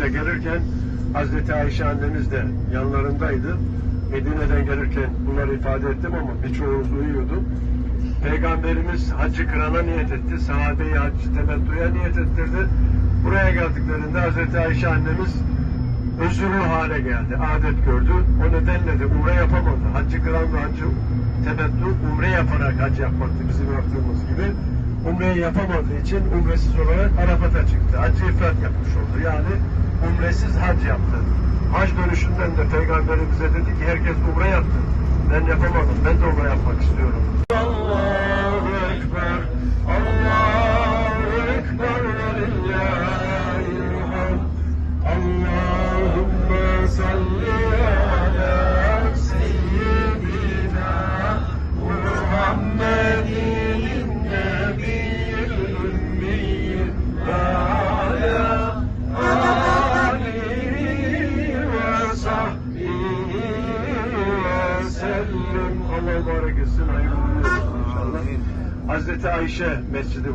hacca gelirken Hazreti Ayşe annemiz de yanlarındaydı. Medine'den gelirken bunları ifade ettim ama birçoğumuz uyuyordu. Peygamberimiz hacı kırana niyet etti. Sahabeyi hacı temettüye niyet ettirdi. Buraya geldiklerinde Hazreti Ayşe annemiz özürlü hale geldi. Adet gördü. O nedenle de umre yapamadı. Hacı kıran ve hacı temettü umre yaparak hac yapmaktı bizim yaptığımız gibi. Umreyi yapamadığı için umresiz olarak Arafat'a çıktı. Hacı ifrat yapmış oldu. Yani umresiz hac yaptı. Hac dönüşünden de Peygamberimize dedi ki herkes umre yaptı. Ben yapamadım. Ben de umre yapmak istiyorum. Ve sellem. Allah mübarek etsin. Hayırlı olsun inşallah. Hazreti Ayşe Mescidi